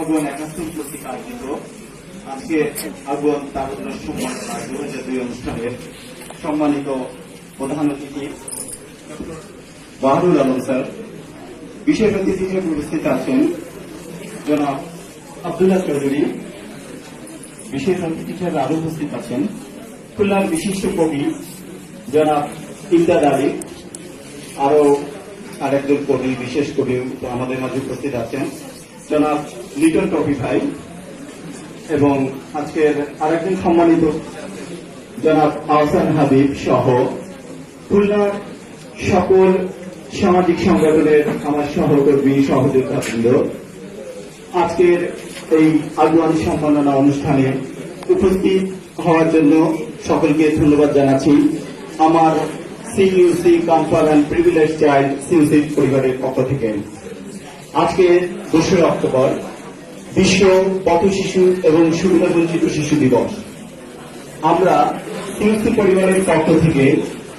আগুয়ান একাত্তর কর্তৃক আয়োজিত। আজকে আগুয়ান তারুণ্য সম্মাননা দু হাজার দুই অনুষ্ঠানের সম্মানিত প্রধান অতিথি, বাহাদুর আলম স্যার। বিশেষ অতিথি হিসেবে উপস্থিত আছেন জনাব আব্দুল্লাহ চৌধুরী। বিশেষ অতিথি হিসেবে আরও উপস্থিত আছেন খুলনার বিশিষ্ট কবি জনাব ইমদাদ আলী। আরও আরেকজন কবি, বিশেষ কবি আমাদের মাঝে উপস্থিত আছেন। জনাব লিটন টপি ভাই এবং আজকের আরেকজন সম্মানিত জনাব আহসান হাবিব সহ খুলনার সকল সামাজিক সংগঠনের আমার সহকর্মী, সহযোদ্ধাবৃন্দ। আজকের এই আগুয়ান সম্মাননা অনুষ্ঠানে উপস্থিত হওয়ার জন্য সকলকে ধন্যবাদ জানাচ্ছি। আমার সিইউসি কমফার অ্যান্ড প্রিভিলেজ চাইল্ড সিইউসি পরিবারের পক্ষ থেকে। আজকে দোসরা অক্টোবর বিশ্ব পথ শিশু এবং সুবিধা বঞ্চিত শিশু দিবস। আমরা সিইউসি পরিবারের পক্ষ থেকে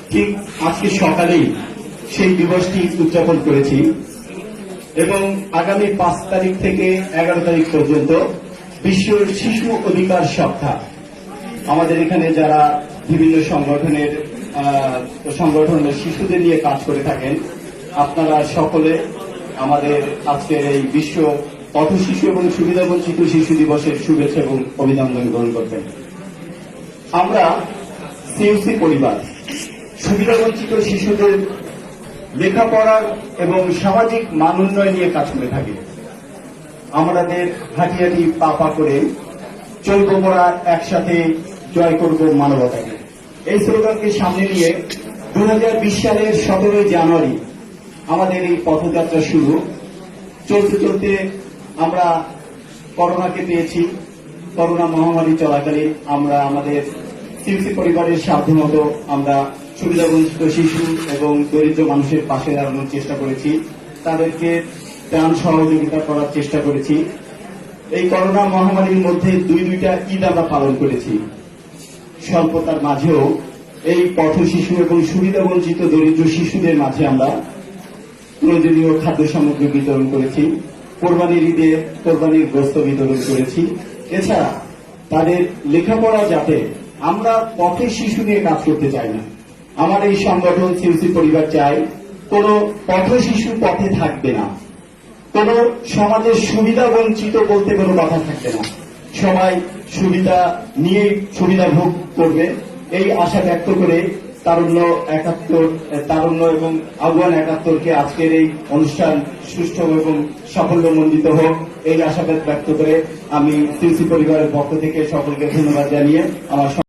ঠিক আজকে সকালেই সেই দিবসটি উদযাপন করেছি এবং আগামী পাঁচ তারিখ থেকে এগারো তারিখ পর্যন্ত বিশ্ব শিশু অধিকার সপ্তাহ। আমাদের এখানে যারা বিভিন্ন সংগঠনের আহ, সংগঠন শিশুদের নিয়ে কাজ করে থাকেন আপনারা সকলে আমাদের আজকের এই বিশ্ব পথ শিশু এবং সুবিধা বঞ্চিত শিশু দিবসের শুভেচ্ছা এবং অভিনন্দন গ্রহণ করবেন। আমরা সিইউসি পরিবার সুবিধা বঞ্চিত শিশুদের লেখাপড়ার এবং সামাজিক মান উন্নয়ন নিয়ে কাজ করে থাকি। আমাদের হাঁটি হাঁটি পা পা করে চলবো মোরা একসাথে জয় করব মানবতাকে। এই স্লোগানকে সামনে নিয়ে দু হাজার বিশ সালের সতেরোই জানুয়ারি আমাদের এই পথযাত্রা শুরু। চলতে চলতে আমরা করোনাকে পেয়েছি। করোনা মহামারী চলাকালীন আমরা আমাদের সিএসি পরিবারের সাধ্যমতো আমরা সুবিধাবঞ্চিত শিশু এবং দরিদ্র মানুষের পাশে দাঁড়ানোর চেষ্টা করেছি। তাদেরকে ত্রাণ সহযোগিতা করার চেষ্টা করেছি। এই করোনা মহামারীর মধ্যে দুই দুইটা ঈদ আমরা পালন করেছি। স্বল্পতার মাঝেও এই পথ শিশু এবং সুবিধা বঞ্চিত দরিদ্র শিশুদের মাঝে আমরা প্রয়োজনীয় খাদ্য সামগ্রী বিতরণ করেছি, কোরবানির ঈদে কোরবানির গ্রস্ত বিতরণ করেছি। এছাড়া তাদের লেখাপড়া যাতে আমরা পথে শিশু নিয়ে কাজ করতে চাই না। আমার এই সংগঠন সিউসি পরিবার চাই, কোন পথ শিশু পথে থাকবে না। কোন সমাজের সুবিধা বঞ্চিত বলতে কোনো কথা থাকবে না। সবাই সুবিধা নিয়ে সুবিধা ভোগ করবে, এই আশা ব্যক্ত করে তারুণ্য একাত্তর তারুণ্য এবং আহ্বান একাত্তরকে আজকের এই অনুষ্ঠান সুষ্ঠু এবং সাফল্যমণ্ডিত হোক এই আশাবাদ ব্যক্ত করে আমি সিসি পরিবারের পক্ষ থেকে সকলকে ধন্যবাদ জানিয়ে আমার